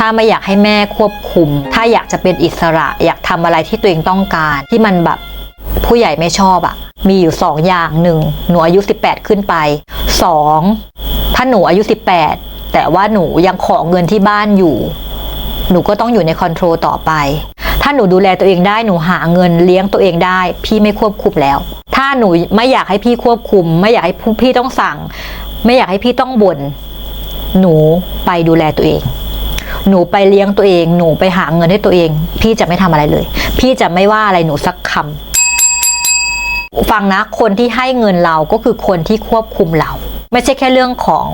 ถ้าไม่อยากให้แม่ควบคุม ถ้าอยากจะเป็นอิสระ อยากทำอะไรที่ตัวเองต้องการ ที่มันแบบผู้ใหญ่ไม่ชอบอะมีอยู่สองอย่างหนึ่งหนูอายุ 18 ขึ้นไปสองถ้าหนูอายุ 18 แต่ว่าหนูยังขอเงินที่บ้านอยู่ หนูก็ต้องอยู่ในคอนโทรลต่อไป ถ้าหนูดูแลตัวเองได้หนูหาเงินเลี้ยงตัวเองได้ พี่ไม่ควบคุมแล้ว ถ้าหนูไม่อยากให้พี่ควบคุม ไม่อยากให้พี่ต้องสั่ง ไม่อยากให้พี่ต้องบ่นหนูไปดูแลตัวเอง หนูไปเลี้ยงตัวเอง หนูไปหาเงินให้ตัวเอง พี่จะไม่ทำอะไรเลย พี่จะไม่ว่าอะไรหนูสักคำฟังนะ คนที่ให้เงินเราก็คือคนที่ควบคุมเรา ไม่ใช่แค่เรื่องของ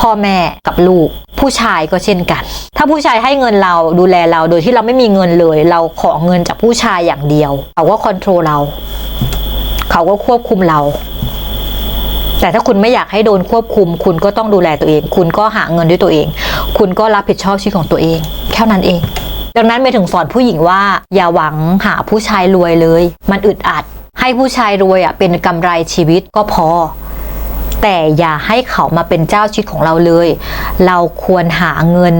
พ่อแม่กับลูก ผู้ชายก็เช่นกัน ถ้าผู้ชายให้เงินเราดูแลเราโดยที่เราไม่มีเงินเลย เราขอเงินจากผู้ชายอย่างเดียวเขาก็คอนโทรลเรา เขาก็ควบคุมเรา แต่ถ้าคุณไม่อยากให้โดนควบคุม คุณก็ต้องดูแลตัวเอง คุณก็หาเงินด้วยตัวเอง คุณก็รับผิดชอบชีวิตของตัวเองแค่นั้นเอง ดังนั้นไปถึงสอนผู้หญิงว่า อย่าหวังหาผู้ชายรวยเลย มันอึดอัด ให้ผู้ชายรวยอะเป็นกำไรชีวิตก็พอ แต่อย่าให้เขามาเป็นเจ้าชีวิตของเราเลย เราควรหาเงิน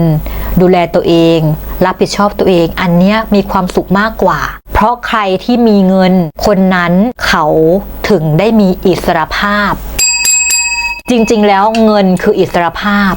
ดูแลตัวเอง รับผิดชอบตัวเอง อันเนี้ยมีความสุขมากกว่าเพราะใครที่มีเงิน คนนั้นเขาถึงได้มีอิสรภาพ จริง ๆ แล้วเงินคืออิสรภาพ